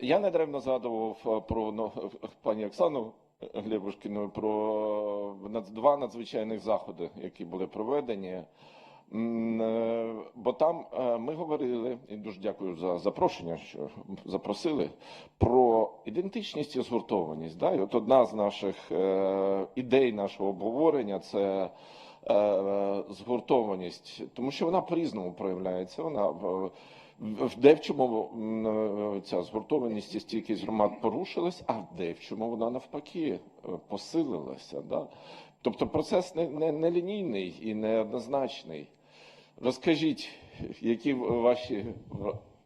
я не даремно згадував е, про ну, пані Оксану Глебушкіну про два надзвичайних заходи, які були проведені. Е, Бо там е, ми говорили, і дуже дякую за запрошення, що запросили, про ідентичність і згуртованість. Да? І от одна з наших е, ідей нашого обговорення це е, згуртованість, тому що вона по-різному проявляється. Вона в- в де в чому м, е, ця згуртованість і стійкість громад порушилась, а в чому вона навпаки е, посилилася. Да? Тобто процес не, не, не лінійний і не однозначний. Розкажіть, які ваші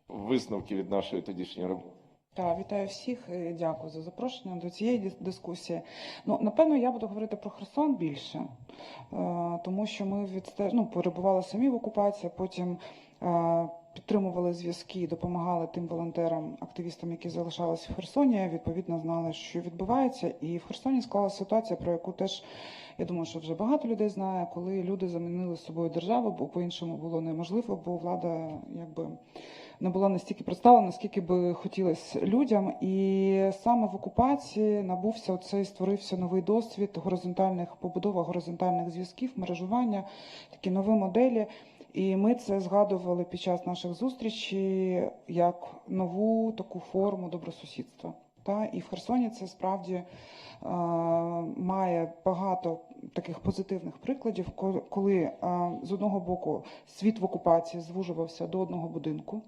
висновки від нашої тодішньої роботи? Так, вітаю всіх. і Дякую за запрошення до цієї дискусії. Ну, напевно, я буду говорити про Херсон більше, е, тому що ми відсте... ну, перебували самі в окупації, потім е, підтримували зв'язки, допомагали тим волонтерам, активістам, які залишалися в Херсоні. Відповідно, знали, що відбувається. І в Херсоні склалася ситуація, про яку теж я думаю, що вже багато людей знає, коли люди замінили собою державу, бо по-іншому було неможливо, бо влада якби не була настільки представлена, наскільки би хотілося людям. І саме в окупації набувся оцей створився новий досвід горизонтальних побудова горизонтальних зв'язків, мережування, такі нові моделі. І ми це згадували під час наших зустрічей як нову таку форму добросусідства. Та і в Херсоні це справді е, має багато таких позитивних прикладів, коли е, з одного боку світ в окупації звужувався до одного будинку,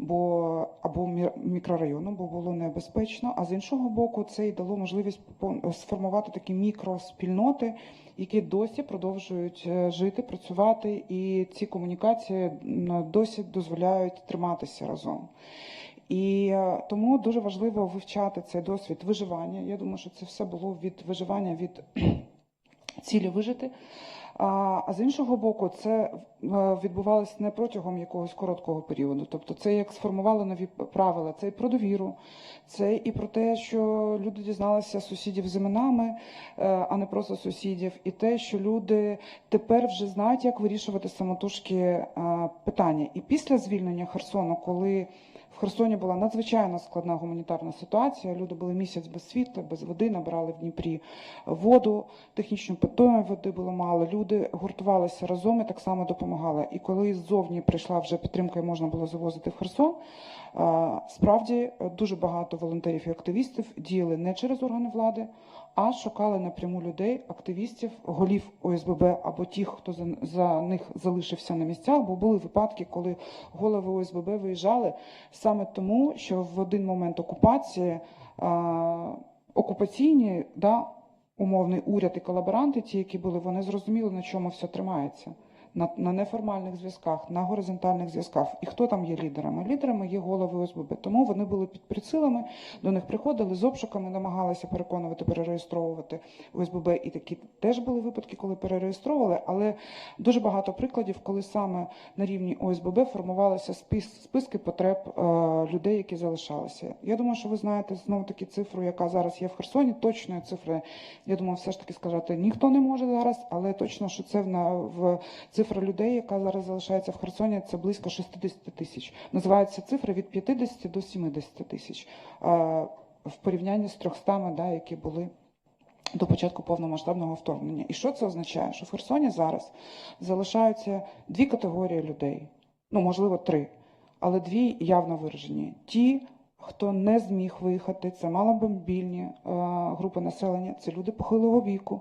бо або мі- мікрорайону, бо було небезпечно. А з іншого боку, це й дало можливість сформувати такі мікроспільноти, які досі продовжують е, жити, працювати, і ці комунікації досі дозволяють триматися разом. І е, тому дуже важливо вивчати цей досвід виживання. Я думаю, що це все було від виживання від цілі вижити. А, з іншого боку, це е, відбувалося не протягом якогось короткого періоду. Тобто, це як сформували нові правила, це і про довіру, це і про те, що люди дізналися сусідів з іменами, е, а не просто сусідів, і те, що люди тепер вже знають, як вирішувати самотужки е, питання. І після звільнення Херсону, коли Херсоні була надзвичайно складна гуманітарна ситуація. Люди були місяць без світла, без води, набирали в Дніпрі воду, технічно питної води було мало. Люди гуртувалися разом і так само допомагали. І коли ззовні прийшла вже підтримка і можна було завозити в Херсон, е, справді е, дуже багато волонтерів і активістів діяли не через органи влади, а шукали напряму людей, активістів, голів ОСББ або тих, хто за, за них залишився на місцях. Бо були випадки, коли голови ОСББ виїжджали саме тому, що в один момент окупації а, окупаційні да, умовний уряд і колаборанти, ті, які були, вони зрозуміли, на чому все тримається. На, на неформальних зв'язках, на горизонтальних зв'язках. І хто там є лідерами? Лідерами є голови ОСББ. Тому вони були під прицілами, до них приходили з обшуками, намагалися переконувати, перереєстровувати ОСББ. І такі теж були випадки, коли перереєстровували, але дуже багато прикладів, коли саме на рівні ОСББ формувалися спис, списки потреб е, людей, які залишалися. Я думаю, що ви знаєте знову таки цифру, яка зараз є в Херсоні. Точної цифри, я думаю, все ж таки сказати ніхто не може зараз, але точно, що це в, в цифра людей, яка зараз залишається в Херсоні, це близько 60 тисяч. Називаються цифри від 50 до 70 тисяч в порівнянні з 300, да, які були до початку повномасштабного вторгнення. І що це означає? Що в Херсоні зараз залишаються дві категорії людей, ну можливо, три, але дві явно виражені. Ті, хто не зміг виїхати, це маломобільні е, групи населення, це люди похилого віку,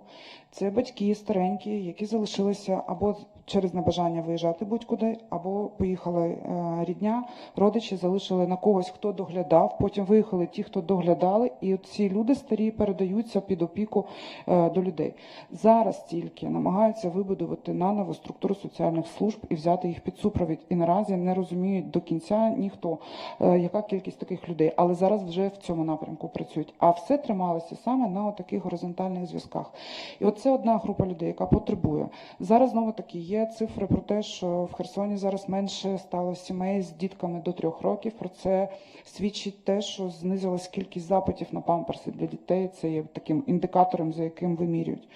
це батьки старенькі, які залишилися або через небажання виїжджати будь-куди, або поїхали е, рідня, родичі залишили на когось, хто доглядав. Потім виїхали ті, хто доглядали, і ці люди старі передаються під опіку е, до людей. Зараз тільки намагаються вибудувати наново структуру соціальних служб і взяти їх під супровід. І наразі не розуміють до кінця ніхто, е, яка кількість таких людей. Але зараз вже в цьому напрямку працюють. А все трималося саме на таких горизонтальних зв'язках. І от це одна група людей, яка потребує. Зараз знову таки є цифри про те, що в Херсоні зараз менше стало сімей з дітками до трьох років. Про це свідчить те, що знизилась кількість запитів на памперси для дітей. Це є таким індикатором, за яким вимірюють.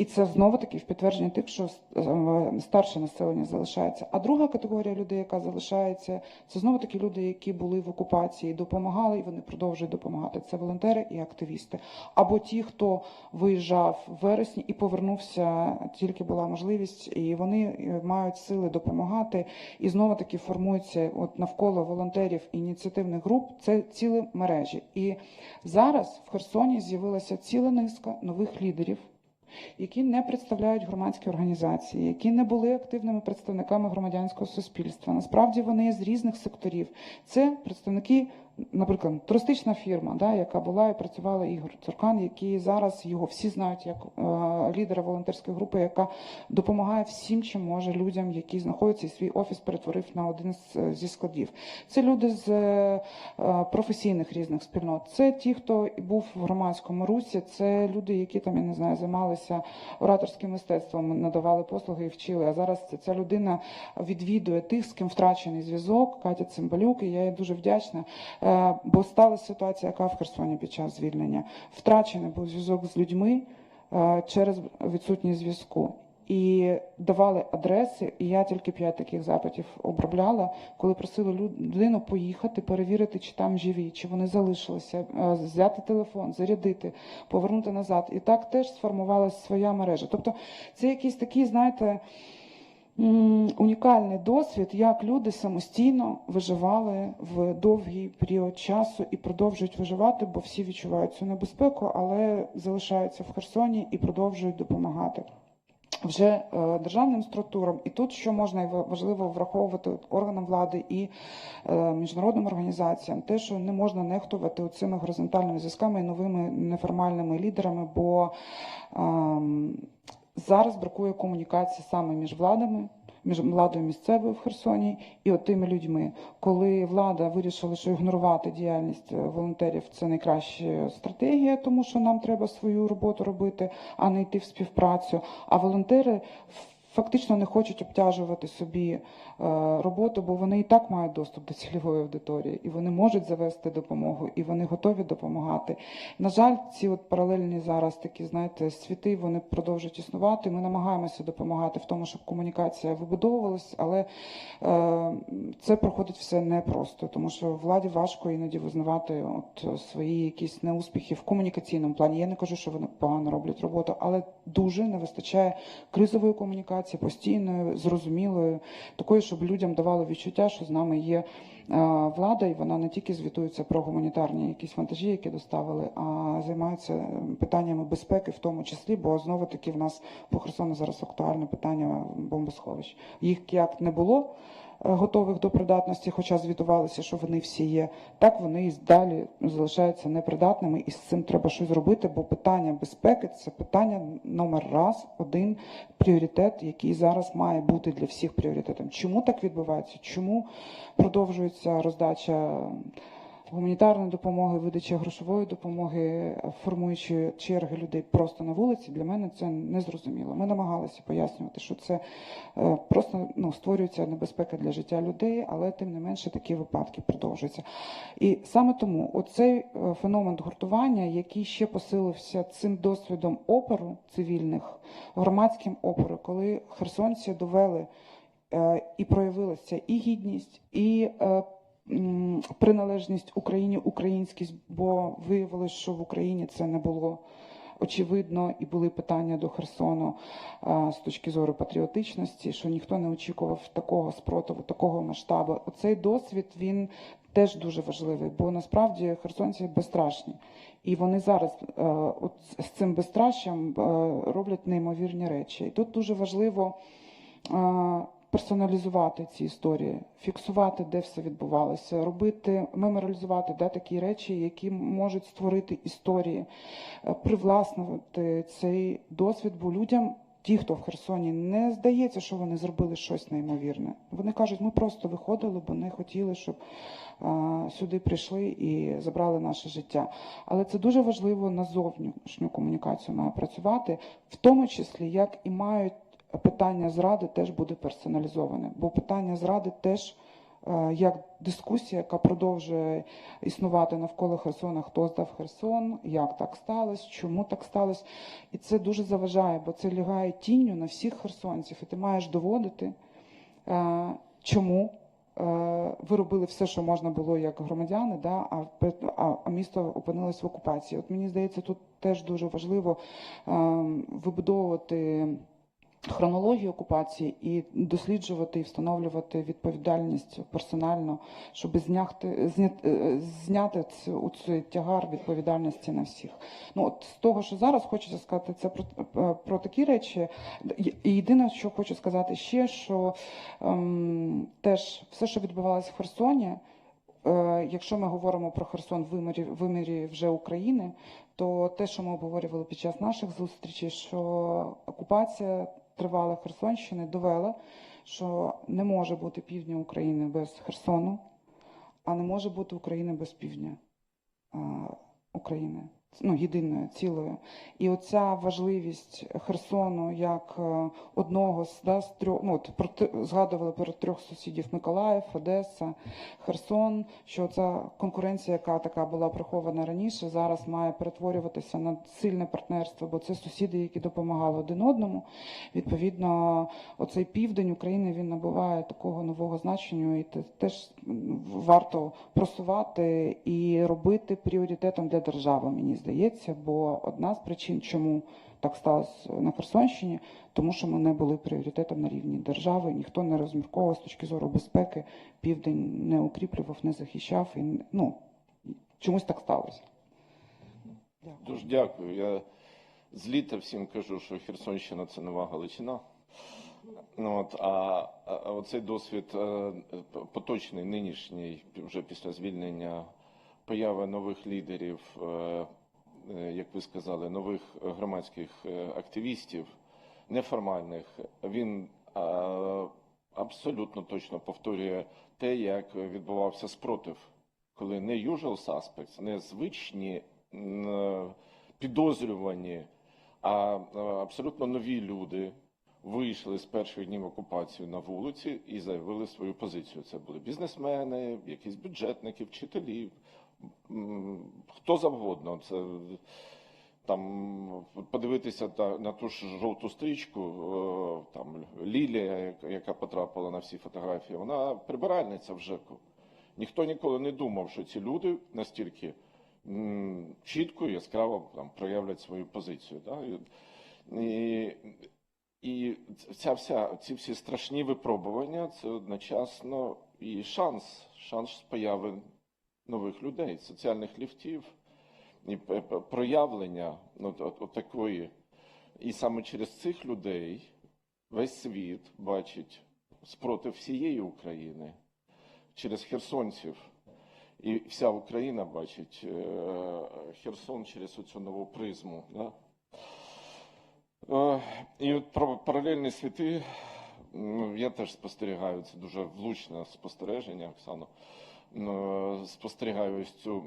І це знову таки в підтвердження тих, що е, старше населення залишається. А друга категорія людей, яка залишається, це знову таки люди, які були в окупації, допомагали, і вони продовжують допомагати. Це волонтери і активісти. Або ті, хто виїжджав в вересні і повернувся, тільки була можливість, і вони е, мають сили допомагати. І знову таки формуються от навколо волонтерів ініціативних груп. Це цілі мережі. І зараз в Херсоні з'явилася ціла низка нових лідерів які не представляють громадські організації, які не були активними представниками громадянського суспільства. Насправді вони з різних секторів. Це представники, наприклад, туристична фірма, да, яка була і працювала Ігор Цуркан, який зараз його всі знають як е, лідера волонтерської групи, яка допомагає всім, чим може людям, які знаходяться і свій офіс перетворив на один з, зі складів. Це люди з е, професійних різних спільнот. Це ті, хто був в громадському русі, це люди, які там я не знаю, займалися ораторським мистецтвом, надавали послуги і вчили. А зараз ця- ця людина відвідує тих, з ким втрачений зв'язок. Катя Цимбалюк, і я їй дуже вдячна. Е, Бо сталася ситуація, яка в Херсоні під час звільнення. Втрачений був зв'язок з людьми е, через відсутність зв'язку. І давали адреси, і я тільки п'ять таких запитів обробляла, коли просили людину поїхати, перевірити, чи там живі, чи вони залишилися, е, взяти телефон, зарядити, повернути назад. І так теж сформувалася своя мережа. Тобто це якийсь такий, знаєте, унікальний досвід, як люди самостійно виживали в довгий період часу і продовжують виживати, бо всі відчувають цю небезпеку, але залишаються в Херсоні і продовжують допомагати. Вже е, державним структурам, і тут що можна важливо враховувати органам влади і е, міжнародним організаціям, те, що не можна нехтувати цими горизонтальними зв'язками і новими неформальними лідерами, бо ем, зараз бракує комунікації саме між владами, між владою місцевою в Херсоні і от тими людьми. Коли влада вирішила, що ігнорувати діяльність е, волонтерів це найкраща стратегія, тому що нам треба свою роботу робити, а не йти в співпрацю. А волонтери фактично не хочуть обтяжувати собі е, роботу, бо вони і так мають доступ до цільової аудиторії, і вони можуть завести допомогу, і вони готові допомагати. На жаль, ці от паралельні зараз такі, знаєте, світи вони продовжують існувати. Ми намагаємося допомагати в тому, щоб комунікація вибудовувалась, але е, це проходить все непросто, тому що владі важко іноді визнавати от свої якісь неуспіхи в комунікаційному плані. Я не кажу, що вони погано роблять роботу, але дуже не вистачає кризової комунікації, постійної, зрозумілої, такої, щоб людям давало відчуття, що з нами є е, влада, і вона не тільки звітується про гуманітарні якісь вантажі, які доставили, а займається е, питаннями безпеки, в тому числі, бо знову таки в нас по Херсону зараз актуальне питання бомбосховищ. Їх як не було готових до придатності, хоча звітувалися, що вони всі є, так вони і далі залишаються непридатними, і з цим треба щось робити. бо питання безпеки це питання номер раз, один пріоритет, який зараз має бути для всіх пріоритетом. Чому так відбувається? Чому продовжується роздача гуманітарної допомоги, видача грошової допомоги, формуючи черги людей просто на вулиці? Для мене це незрозуміло. Ми намагалися пояснювати, що це е, просто ну, створюється небезпека для життя людей, але тим не менше такі випадки продовжуються. І саме тому оцей е, феномен гуртування, який ще посилився цим досвідом опору цивільних, громадським опору, коли херсонці довели е, і проявилася і гідність, і приналежність Україні, українськість, бо виявилось, що в Україні це не було. Очевидно, і були питання до Херсону а, з точки зору патріотичності, що ніхто не очікував такого спротиву, такого масштабу. Оцей досвід він теж дуже важливий, бо насправді херсонці безстрашні. І вони зараз е, от з цим безстрашям е, роблять неймовірні речі. І тут дуже важливо е, персоналізувати ці історії, фіксувати, де все відбувалося, робити, меморалізувати де такі речі, які можуть створити історії, е, привласнювати цей досвід, бо людям. Ті, хто в Херсоні, не здається, що вони зробили щось неймовірне. Вони кажуть, ми просто виходили, бо не хотіли, щоб а, сюди прийшли і забрали наше життя. Але це дуже важливо на зовнішню комунікацію має працювати, в тому числі як і мають питання зради теж буде персоналізоване, бо питання зради теж е, як дискусія, яка продовжує існувати навколо Херсона, хто здав Херсон, як так сталося, чому так сталося. І це дуже заважає, бо це лягає тінню на всіх херсонців, і ти маєш доводити, е, чому. е, Ви робили все, що можна було як громадяни, да, а, місто опинилось в окупації. От мені здається, тут теж дуже важливо е, вибудовувати хронологію окупації і досліджувати і встановлювати відповідальність персонально, щоб зняти, зняти, е, зняти цю, цей тягар відповідальності на всіх. Ну от з того, що зараз хочеться сказати, це про, е, про такі речі. І єдине, що хочу сказати ще, що ем, теж все, що відбувалося в Херсоні. Е, Якщо ми говоримо про Херсон в вимірі, вимірі вже України, то те, що ми обговорювали під час наших зустрічей, що окупація тривала Херсонщини, довела, що не може бути півдня України без Херсону, а не може бути України без півдня України, ну, єдиною цілою. І оця важливість Херсону як е, одного з, да, з трьох, ну, от, проти, згадували про трьох сусідів Миколаїв, Одеса, Херсон, що ця конкуренція, яка така була прихована раніше, зараз має перетворюватися на сильне партнерство, бо це сусіди, які допомагали один одному. Відповідно, оцей південь України він набуває такого нового значення, і те- теж варто просувати і робити пріоритетом для держави, мені здається. Бо одна з причин, чому так сталося на Херсонщині, тому що ми не були пріоритетом на рівні держави, ніхто не розмірковував з точки зору безпеки, південь не укріплював, не захищав і ну чомусь так сталося. Дякую. Дуже дякую. Я з літа всім кажу, що Херсонщина це нова Галичина. Ну, от, а, а оцей досвід е, поточний, нинішній, вже після звільнення, появи нових лідерів, е, як ви сказали, нових громадських е, активістів, неформальних, він е, абсолютно точно повторює те, як відбувався спротив, коли не usual suspects, не звичні е, підозрювані, а е, абсолютно нові люди вийшли з перших днів окупації на вулиці і заявили свою позицію. Це були бізнесмени, якісь бюджетники, вчителі, хто завгодно. Це там подивитися та, на ту ж жовту стрічку, е, там Лілія, яка- потрапила на всі фотографії, вона прибиральниця в ЖЕКу. Ніхто ніколи не думав, що ці люди настільки чітко і яскраво там, проявлять свою позицію. Да? І, і ця вся, ці всі страшні випробування це одночасно і шанс, шанс появи нових людей, соціальних ліфтів і проявлення ну, от, от такої. І саме через цих людей весь світ бачить спротив всієї України через херсонців. І вся Україна бачить е, Херсон через оцю нову призму. Да? Е, І от про паралельні світи я теж спостерігаю, це дуже влучне спостереження, Оксано. Ну, Спостерігаю ось цю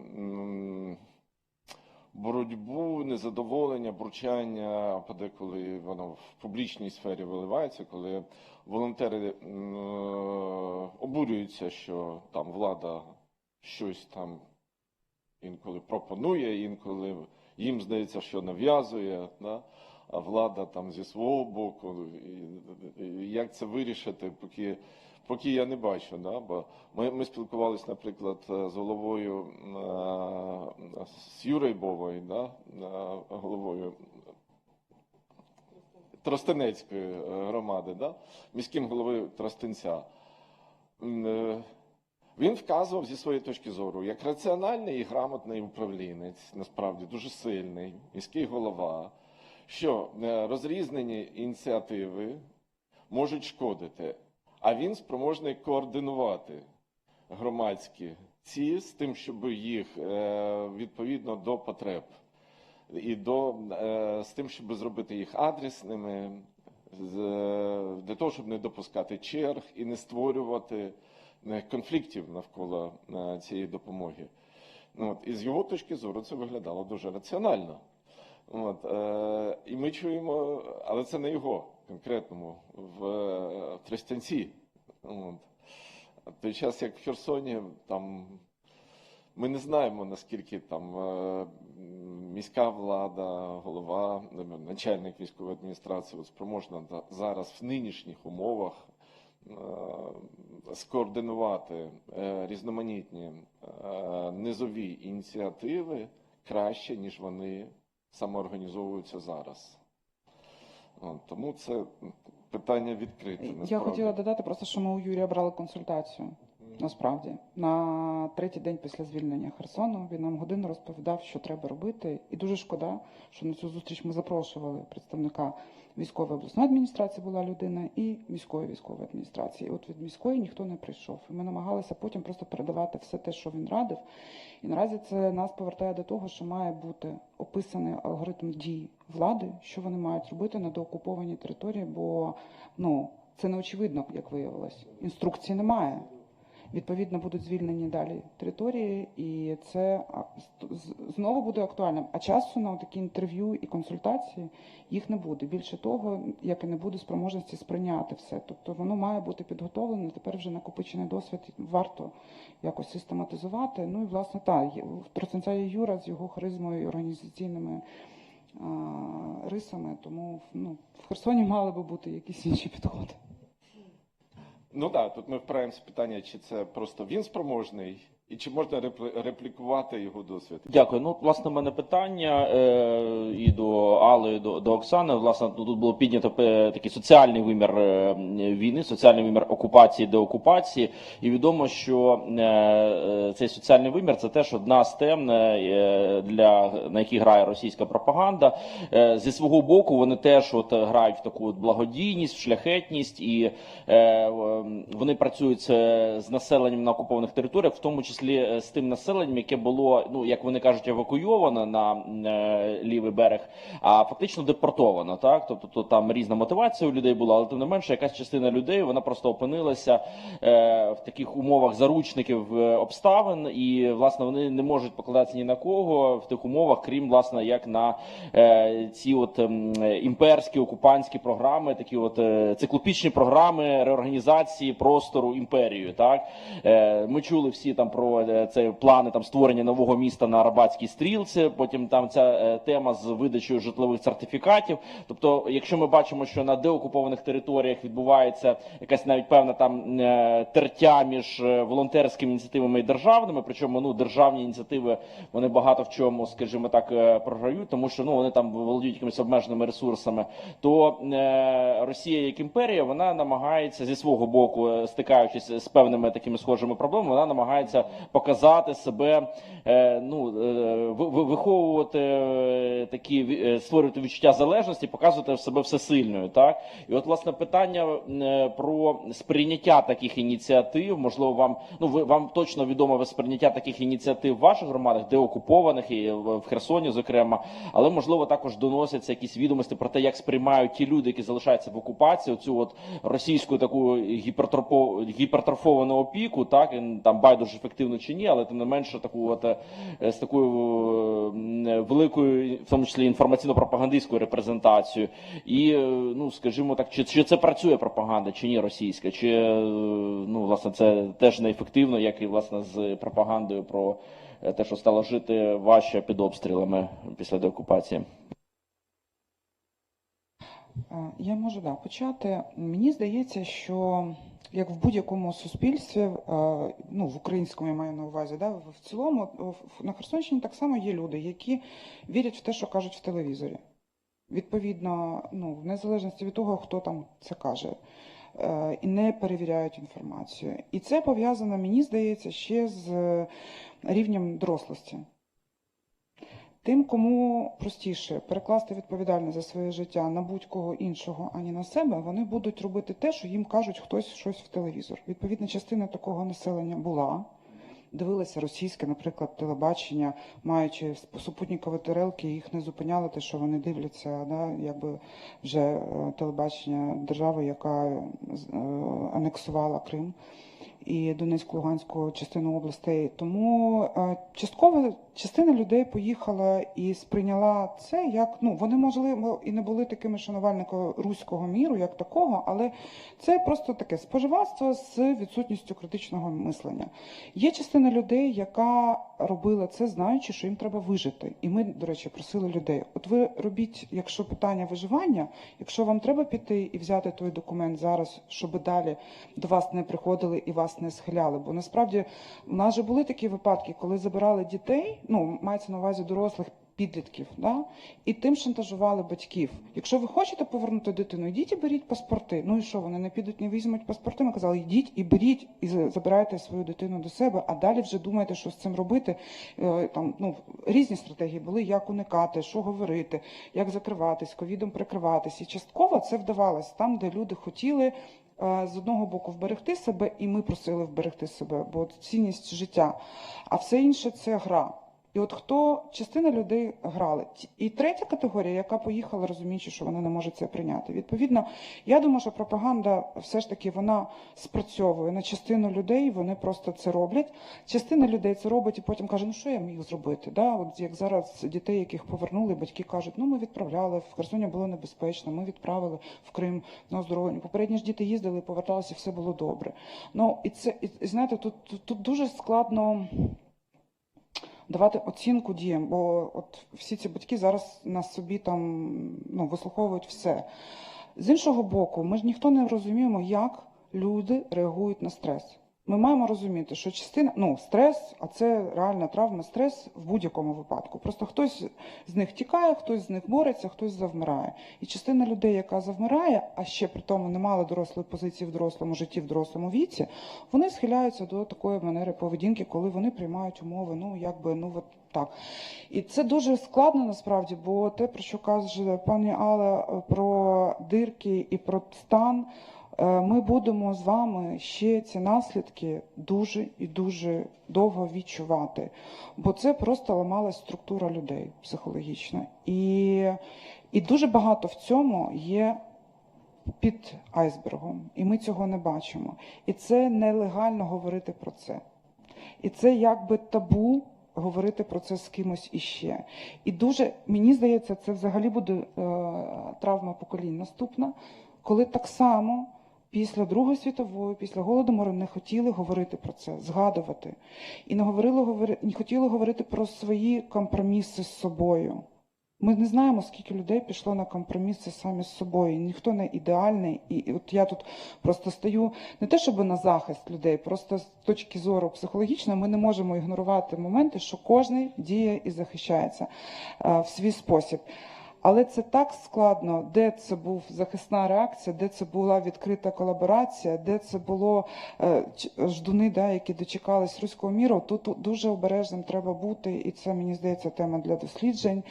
боротьбу, незадоволення, бурчання, подеколи воно в публічній сфері виливається, коли волонтери е, обурюються, що там влада щось там інколи пропонує, інколи їм здається, що нав'язує, да? а влада там зі свого боку. І як це вирішити, поки, поки я не бачу. Да? Бо ми, ми спілкувалися, наприклад, з головою е, з Юрою Бовою, да? е, головою Тростенецької е, громади, да? міським головою Тростенця. Е, Він вказував зі своєї точки зору, як раціональний і грамотний управлінець, насправді дуже сильний, міський голова, що е, розрізнені ініціативи можуть шкодити, а він спроможний координувати громадські ці з тим, щоб їх е, відповідно до потреб і до, е, з тим, щоб зробити їх адресними, е, для того, щоб не допускати черг і не створювати конфліктів навколо цієї допомоги. Ну, От, і з його точки зору це виглядало дуже раціонально. От, е, і ми чуємо, але це не його конкретному в е, Тростянці. От. В той час, як в Херсоні, там ми не знаємо, наскільки там е, міська влада, голова, начальник військової адміністрації спроможна зараз в нинішніх умовах е, скоординувати різноманітні низові ініціативи краще, ніж вони самоорганізовуються зараз. Тому це питання відкрите. Я насправді. хотіла додати просто, що ми у Юрія брали консультацію. Насправді, на третій день після звільнення Херсону він нам годину розповідав, що треба робити. І дуже шкода, що на цю зустріч ми запрошували представника військової обласної адміністрації була людина і міської військової адміністрації. От від міської ніхто не прийшов. І ми намагалися потім просто передавати все те, що він радив. І наразі це нас повертає до того, що має бути описаний алгоритм дій влади, що вони мають робити на доокупованій території, бо ну це не очевидно, як виявилось. Інструкції немає. Відповідно, будуть звільнені далі території, і це знову буде актуальним. А часу на такі інтерв'ю і консультації їх не буде. Більше того, як і не буде спроможності сприйняти все. Тобто воно має бути підготовлене. Тепер вже накопичений досвід варто якось систематизувати. Ну і власне Троценця є Юра з його харизмою і організаційними рисами. Тому ну, в Херсоні мали би бути якісь інші підходи. Ну так, тут ми впираємося в питання, чи це просто він спроможний, і чи можна реплі- реплікувати його досвід. Дякую. Ну, власне, в мене питання е, і до Алли, і до, до Оксани. Власне, тут було піднято такий соціальний вимір е, війни, соціальний вимір окупації, деокупації. І відомо, що е, цей соціальний вимір це теж одна з тем, е, для, на якій грає російська пропаганда. Е, зі свого боку, вони теж от грають в таку от благодійність, в шляхетність, і е, вони працюють е, з населенням на окупованих територіях, в тому числі е, з тим населенням, яке було, ну як вони кажуть, евакуйовано на е, лівий берег, а фактично депортовано. Так, тобто то там різна мотивація у людей була, але тим не менше, якась частина людей вона просто опинилася е, в таких умовах заручників е, обставин, і власне вони не можуть покладатися ні на кого в тих умовах, крім власне як на е, ці от е, імперські окупантські програми, такі от е, циклопічні програми реорганізації простору імперією. Так е, ми чули всі там про е, це плани там створення нового міста на Арабатській стрілці. Потім там ця е, тема з видачею житлових сертифікатів. Тобто, якщо ми бачимо, що на деокупованих територіях відбувається якась навіть певна там е, тертя між волонтерськими ініціативами і державними, причому ну державні ініціативи вони багато в чому, скажімо так, програють, тому що ну вони там володіють якимись обмеженими ресурсами. То Росія як імперія вона намагається зі свого боку, стикаючись з певними такими схожими проблемами, вона намагається показати себе, е, ну е, ви- ви- виховувати е, такі створювати відчуття залежності, показувати себе всесильною. Так і от власне питання про сприйняття таких ініціатив. Можливо, вам ну ви вам точно відомо сприйняття таких ініціатив в ваших громадах, де окупованих і в Херсоні, зокрема, але можливо також доносяться якісь відомості про те, як сприймають ті люди, які залишаються в окупації, цю от російську таку гіпертрофо- гіпертрофовану опіку, так там байдуже ефективно чи ні, але тим не менше таку от е, з такою е, великою, в тому числі інформаційно-пропагандистською репрезентацією. І е, ну скажімо так, чи, чи це працює пропаганда, чи ні російська, чи ну власне це теж неефективно, як і власне з пропагандою про те, що стало жити важче під обстрілами після деокупації. Я можу да, почати. Мені здається, що як в будь-якому суспільстві, е, ну в українському я маю на увазі, да, в цілому на Херсонщині так само є люди, які вірять в те, що кажуть в телевізорі. Відповідно, ну, в незалежності від того, хто там це каже, е, і не перевіряють інформацію. І це пов'язано, мені здається, ще з е, рівнем дорослості. Тим, кому простіше перекласти відповідальність за своє життя на будь-кого іншого, ані на себе, вони будуть робити те, що їм кажуть хтось щось в телевізор. Відповідна частина такого населення була. Дивилася російське, наприклад, телебачення, маючи супутникові тарелки, їх не зупиняли те, що вони дивляться, да, якби вже е, телебачення держави, яка е, анексувала Крим. І Донецьку, Луганську частину областей. Тому е, частково частина людей поїхала і сприйняла це як ну вони можливо і не були такими шанувальниками руського міру, як такого, але це просто таке споживацтво з відсутністю критичного мислення. Є частина людей, яка робила це, знаючи, що їм треба вижити. І ми, до речі, просили людей: от ви робіть, якщо питання виживання, якщо вам треба піти і взяти той документ зараз, щоб далі до вас не приходили і вас не схиляли. Бо насправді у нас же були такі випадки, коли забирали дітей, ну мається на увазі дорослих. Підлітків, да? і тим шантажували батьків. Якщо ви хочете повернути дитину, йдіть і беріть паспорти. Ну і що, вони не підуть, не візьмуть паспорти. Ми казали, йдіть і беріть, і за- забирайте свою дитину до себе, а далі вже думайте, що з цим робити. Е, Там ну різні стратегії були, як уникати, що говорити, як закриватись, ковідом прикриватись. І частково це вдавалось там, де люди хотіли. е, З одного боку вберегти себе, і ми просили вберегти себе, бо цінність життя. А все інше це гра. І от хто частина людей грали. І третя категорія, яка поїхала, розуміючи, що вона не може це прийняти. Відповідно, я думаю, що пропаганда все ж таки вона спрацьовує на частину людей, вони просто це роблять. Частина людей це робить і потім каже, ну що я міг зробити? Да? От як зараз дітей, яких повернули, батьки кажуть, ну ми відправляли, в Херсоні було небезпечно, ми відправили в Крим на оздоровлення. Попередні ж діти їздили, поверталися, все було добре. Ну і це і, знаєте, тут, тут дуже складно давати оцінку діям, бо от всі ці батьки зараз на собі там ну, вислуховують все. З іншого боку, ми ж ніхто не розуміємо, як люди реагують на стрес. Ми маємо розуміти, що частина ну стрес, а це реальна травма, стрес в будь-якому випадку. Просто хтось з них тікає, хтось з них бореться, хтось завмирає. І частина людей, яка завмирає, а ще при тому не мала дорослої позиції в дорослому житті, в дорослому віці, вони схиляються до такої манери поведінки, коли вони приймають умови, ну якби ну от так. І це дуже складно насправді, бо те, про що каже пані Алла е, про дирки і про стан. Е, Ми будемо з вами ще ці наслідки дуже і дуже довго відчувати, бо це просто ламалась структура людей психологічна. І, і дуже багато в цьому є під айсбергом, і ми цього не бачимо. І це нелегально говорити про це. І це якби табу говорити про це з кимось іще. І дуже, мені здається, це взагалі буде е, травма поколінь наступна, коли так само після Другої світової, після голодомору не хотіли говорити про це, згадувати. І не, говорили, говори, не хотіли говорити про свої компроміси з собою. Ми не знаємо, скільки людей пішло на компроміси самі з собою. Ніхто не ідеальний. І і от я тут просто стою не те, щоб на захист людей, просто з точки зору психологічної ми не можемо ігнорувати моменти, що кожен діє і захищається е, в свій спосіб. Але це так складно, де це був захисна реакція, де це була відкрита колаборація, де це було е, ждуни, да, які дочекались руського міру. Тут дуже обережним треба бути, і це мені здається тема для досліджень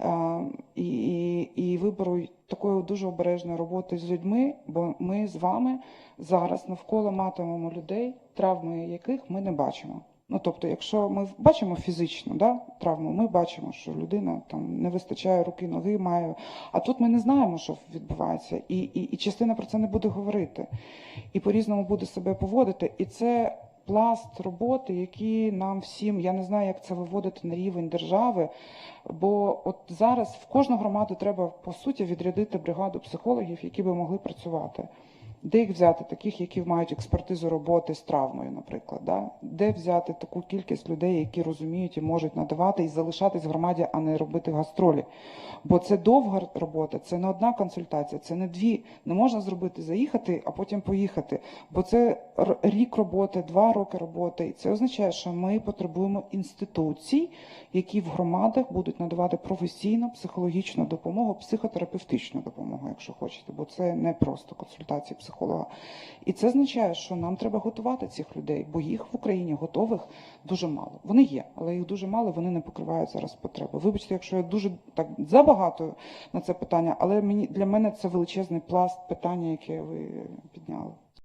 е, і, і, і вибору такої дуже обережної роботи з людьми, бо ми з вами зараз навколо матимемо людей, травми яких ми не бачимо. Ну, тобто, якщо ми бачимо фізичну да, травму, ми бачимо, що людина там не вистачає руки, ноги має. А тут ми не знаємо, що відбувається, і, і, і частина про це не буде говорити, і по-різному буде себе поводити. І це пласт роботи, який нам всім, я не знаю, як це виводити на рівень держави. Бо от зараз в кожну громаду треба по суті відрядити бригаду психологів, які би могли працювати. Де їх взяти, таких, які мають експертизу роботи з травмою, наприклад, да? де взяти таку кількість людей, які розуміють і можуть надавати і залишатись в громаді, а не робити гастролі. Бо це довга робота, це не одна консультація, це не дві. Не можна зробити заїхати, а потім поїхати. Бо це рік роботи, два роки роботи. І це означає, що ми потребуємо інституцій, які в громадах будуть надавати професійну психологічну допомогу, психотерапевтичну допомогу, якщо хочете, бо це не просто консультації психолога. І це означає, що нам треба готувати цих людей, бо їх в Україні готових дуже мало. Вони є, але їх дуже мало, вони не покривають зараз потреби. Вибачте, якщо я дуже так забагато на це питання, але мені для мене це величезний пласт питання, яке ви підняли.